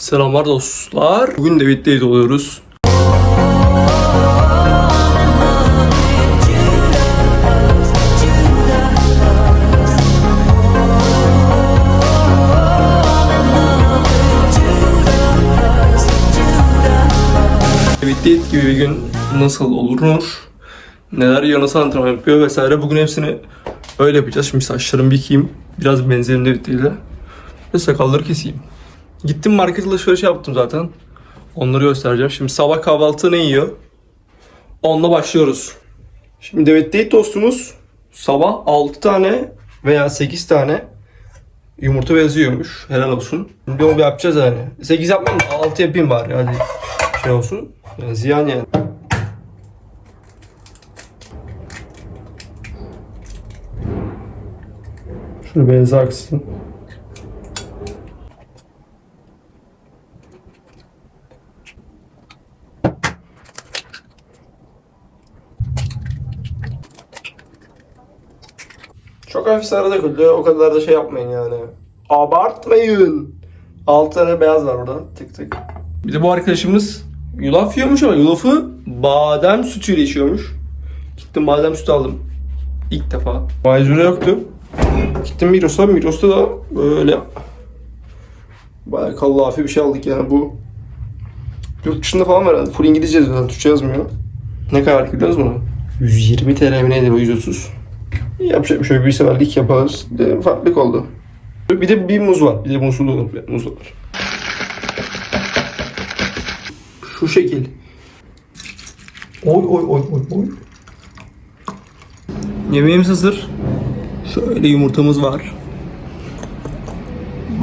Selamlar dostlar. Bugün David'deyiz oluyoruz. David gibi bir gün nasıl olunur? Neler ya nasıl antrenman yapıyor vesaire. Bugün hepsini öyle yapacağız. Şimdi saçlarımı yıkayayım. Biraz benzerim David ile. Ve sakalları keseyim. Gittim market alışveriş yaptım zaten. Onları göstereceğim. Şimdi sabah kahvaltı ne yiyor? Onunla başlıyoruz. Şimdi Date tostumuz sabah 6 tane veya 8 tane yumurta beyazı yiyormuş. Helal olsun. Şimdi onu yapacağız yani. 8 yapmam da 6 yapayım bari hadi. Şey olsun. Yani ziyan yani. Şunu beyazı aksın. Hafif sarı döküldü. O kadar da şey yapmayın yani. Abartmayın. 6 tane beyaz var burada. Tık tık. Bir de bu arkadaşımız yulaf yiyormuş ama yulafı badem sütüyle içiyormuş. Gittim badem sütü aldım. İlk defa. Malzeme yoktu. Gittim Migros'a. Migros'ta da böyle bayağı kallafi bir şey aldık yani bu. Yurt dışında falan var herhalde. Full İngilizce yazıyor. Türkçe yazmıyor. Ne kadar biliyoruz bunu? 120 TL mi neydi bu 130? Yapacak bir şey yok. Bir seferlik yaparız. De farklılık oldu. Bir de bir muz var. Bir de muzlu muz var. Şu şekil. Oy oy oy oy oy. Yemeğimiz hazır. Şöyle yumurtamız var.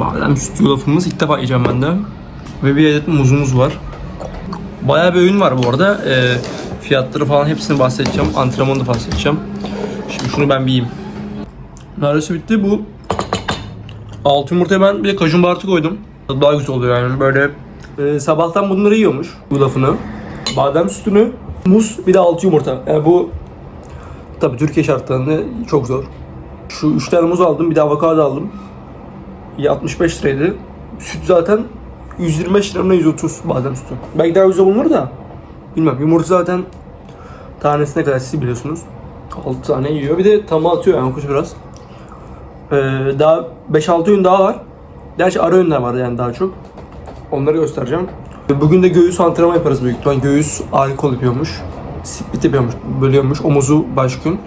Badem süt yulafımız ilk defa yiyeceğim ben de. Ve bir adet muzumuz var. Bayağı bir öğün var bu arada. Ee, fiyatları falan hepsini bahsedeceğim. Antrenmanı da bahsedeceğim. Şimdi şunu ben bir yiyeyim. Neredeyse bitti bu. Altı yumurtaya ben bir de kajun baharatı koydum. Daha güzel oluyor yani böyle. Ee, sabahtan bunları yiyormuş yulafını. Badem sütünü, muz bir de altı yumurta. Yani bu tabii Türkiye şartlarında çok zor. Şu üç tane muz aldım bir de avokado aldım. 65 liraydı. Süt zaten 125 lira mı ne, 130 badem sütü. Belki daha güzel bulunur da. Bilmem yumurta zaten tanesine kadar siz biliyorsunuz. 6 tane yiyor. Bir de tamı atıyor yani kuş biraz. Ee, daha 5-6 öğün daha var. Gerçi ara öğünler var yani daha çok. Onları göstereceğim. Bugün de göğüs antrenman yaparız büyük ihtimal. Göğüs alkol yapıyormuş. Split yapıyormuş, bölüyormuş. Omuzu baş gün.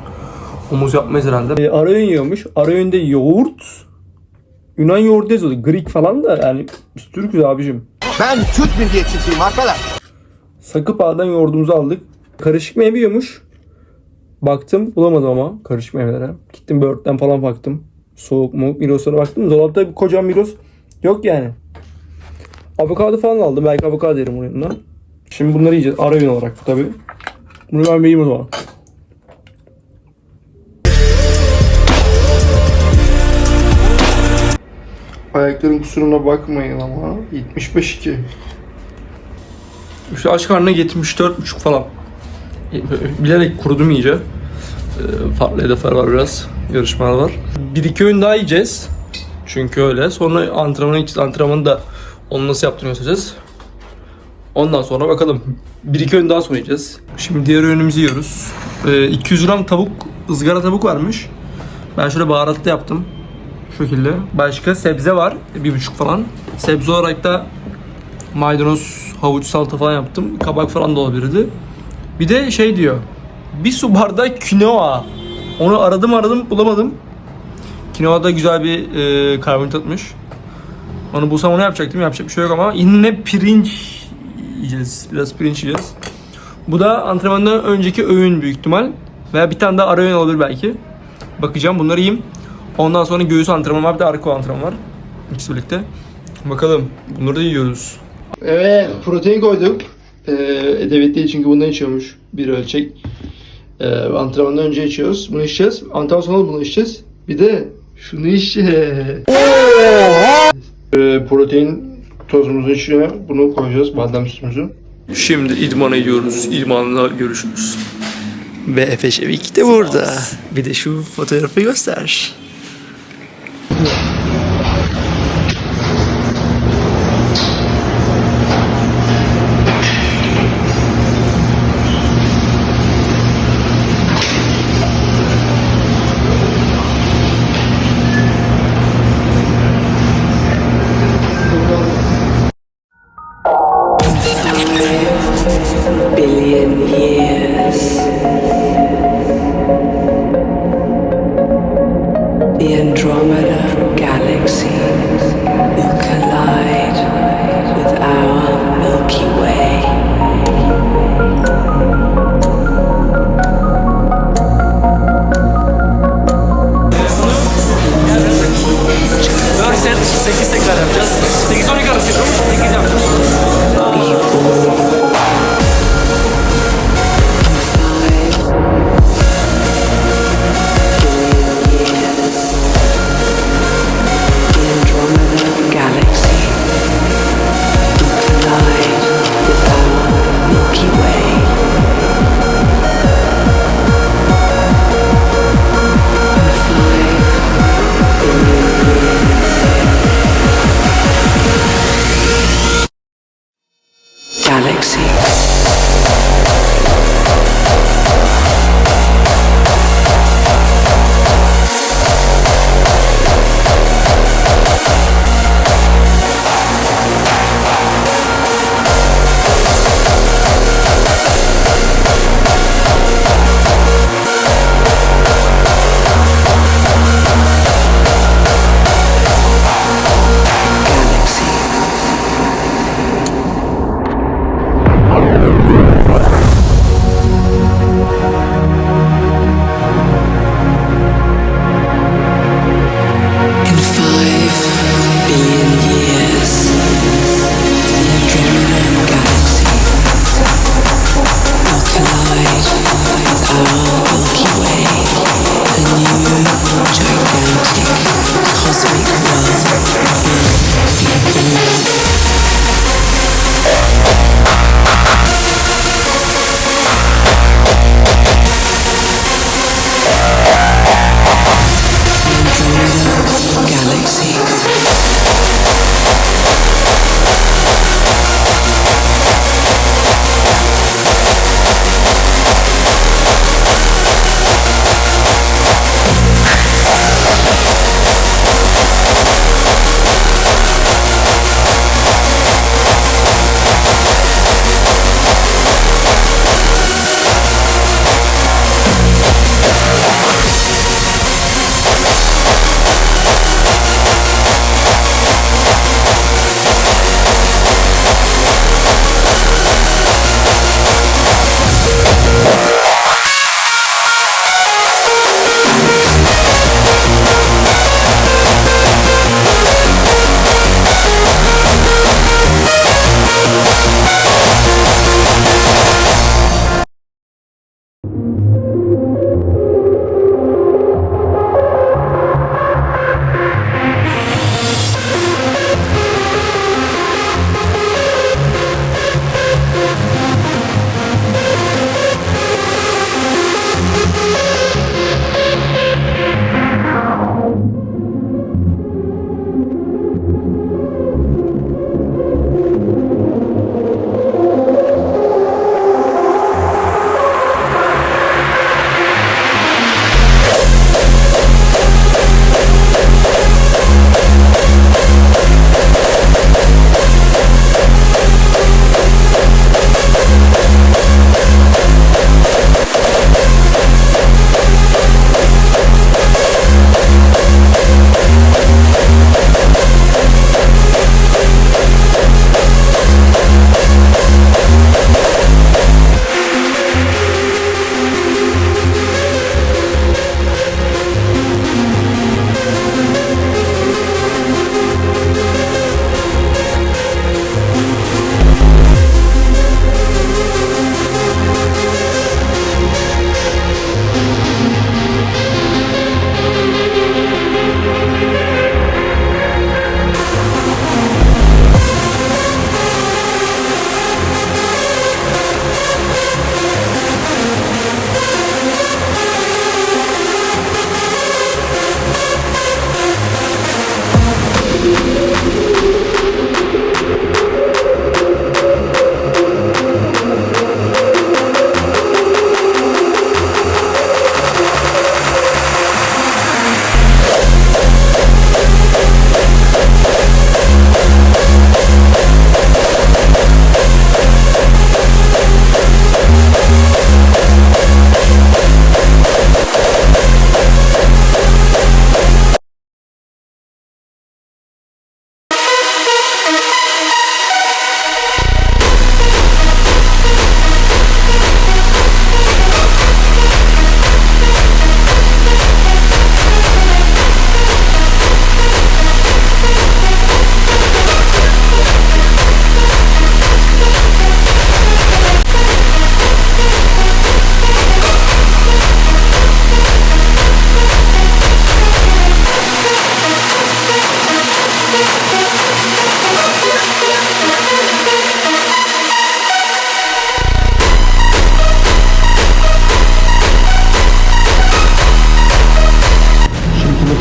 Omuz yapmayız herhalde. Ee, ara öğün yiyormuş. Ara öğünde yoğurt. Yunan yoğurdu yazıyordu. Greek falan da yani biz Türk'üz abicim. Ben Türk milliyetçisiyim arkadaş. Sakıp ağdan yoğurdumuzu aldık. Karışık meyve yiyormuş. Baktım bulamadım ama karışık meyvelere. Gittim Bird'den falan baktım. Soğuk mu? Miros'lara baktım. Dolapta bir kocaman Miros yok yani. Avokado falan aldım. Belki avokado yerim bunun yanına. Şimdi bunları yiyeceğiz. Ara öğün olarak tabi. Bunu ben yiyeyim o zaman. Ayakların kusuruna bakmayın ama 75-2. Şu aç karnına 74,5 falan. Bilerek kurudum iyice. Ee, Farklı hedefler var biraz. Yarışmalar var. Bir iki öğün daha yiyeceğiz. Çünkü öyle. Sonra antrenmana gideceğiz. Antrenmanı da onu nasıl yaptığını göstereceğiz. Ondan sonra bakalım. Bir iki öğün daha sonra yiyeceğiz. Şimdi diğer öğünümüzü yiyoruz. Ee, 200 gram tavuk, ızgara tavuk varmış. Ben şöyle baharatlı yaptım. Şu şekilde. Başka sebze var. Bir buçuk falan. Sebze olarak da maydanoz, havuç, salata falan yaptım. Kabak falan da olabilirdi. Bir de şey diyor. Bir su bardağı kinoa. Onu aradım aradım bulamadım. Kinoa da güzel bir e, karbonhidratmış. Onu bulsam onu yapacaktım. Yapacak bir şey yok ama yine pirinç yiyeceğiz. Biraz pirinç yiyeceğiz. Bu da antrenmandan önceki öğün büyük ihtimal. Veya bir tane daha ara öğün olabilir belki. Bakacağım bunları yiyeyim. Ondan sonra göğüs antrenmanı var bir de arka antrenman var. İkisi birlikte. Bakalım bunları da yiyoruz. Evet protein koyduk. Ee, Edebiyat değil çünkü bundan içiyormuş bir ölçek. Ee, antrenmandan önce içiyoruz. Bunu içeceğiz. Antrenman sonra bunu içeceğiz. Bir de şunu içeceğiz. Ee, protein tozumuzun içine bunu koyacağız. Badem sütümüzü. Şimdi idmana gidiyoruz. İdmanla görüşürüz. Ve Efe Şevik de burada. Bir de şu fotoğrafı göster. Galaxy.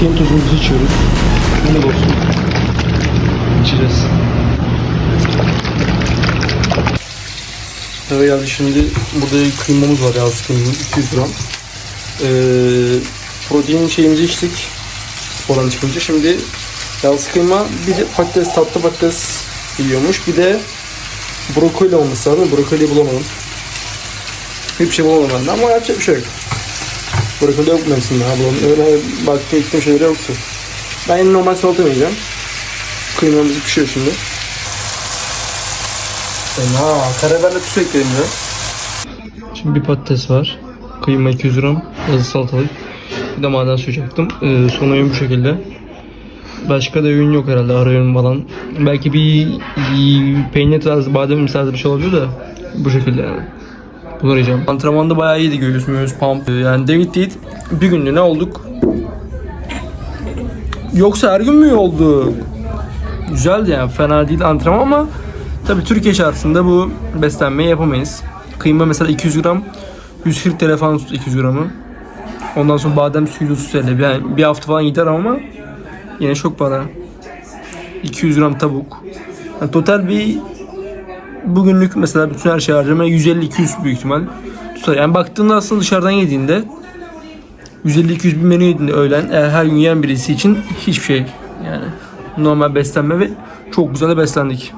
Protein tozumuzu içiyoruz. Ne olsun? İçeceğiz. Eve geldi şimdi burada kıymamız var yağsız kıymamız 200 gram. Ee, protein şeyimizi içtik spordan çıkınca. Şimdi yağsız kıyma bir patates tatlı patates yiyormuş. Bir de brokoli olması lazım. Brokoli bulamadım. Hiçbir şey bulamadım ben de ama yapacak bir şey yok. Brokoli yok mevsimde ha bulalım. Öyle baktım gittim şeyleri yoktu. Ben yine normal salata yiyeceğim. Kıymamız pişiyor şimdi. Fena. Karabiberle tuz ekledim ya. Şimdi bir patates var. Kıyma 200 gram. Yazı salatalık. Bir de maden suyu. Ee, son öğün bu şekilde. Başka da öğün yok herhalde ara öğün falan. Belki bir bir peynir tarzı, badem tarzı bir şey olabilir de bu şekilde yani. Bunu arayacağım. Antrenmanda bayağı iyiydi göğüs möğüs pump. Ee, Yani David değil bir günlüğüne olduk. Yoksa her gün mü oldu? Güzeldi yani fena değil antrenman ama tabii Türkiye şartında bu beslenmeyi yapamayız. Kıyma mesela 200 gram 140 TL falan tut 200 gramı. Ondan sonra badem suyu 30 TL. Yani bir hafta falan gider ama yine çok para. 200 gram tavuk. Yani total bir bugünlük mesela bütün her şey harcama 150-200 büyük ihtimal tutar. Yani baktığında aslında dışarıdan yediğinde 150-200 bir menü yediğinde öğlen eğer her gün yiyen birisi için hiçbir şey yani normal beslenme ve çok güzel de beslendik.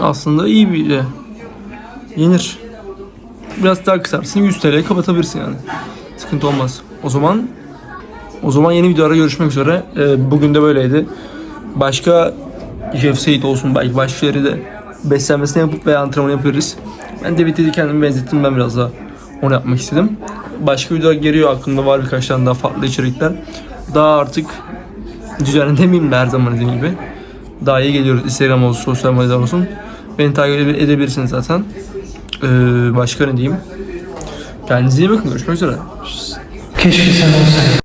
Aslında iyi bir de yenir. Biraz daha kısarsın 100 TL'ye kapatabilirsin yani. Sıkıntı olmaz. O zaman o zaman yeni videolara görüşmek üzere. Ee, bugün de böyleydi. Başka Jeff Seyit olsun belki başka de beslenmesini yapıp veya antrenman yapıyoruz. Ben de dedi kendimi benzettim ben biraz daha onu yapmak istedim. Başka videolar geliyor aklımda var birkaç tane daha farklı içerikler. Daha artık düzenli demeyeyim de her zaman dediğim gibi. Daha iyi geliyoruz. Instagram olsun, sosyal medyalar olsun. Beni takip ede- edebilirsiniz zaten. Ee, başka ne diyeyim? Kendinize iyi bakın. Görüşmek üzere. Keşke sen olsaydın.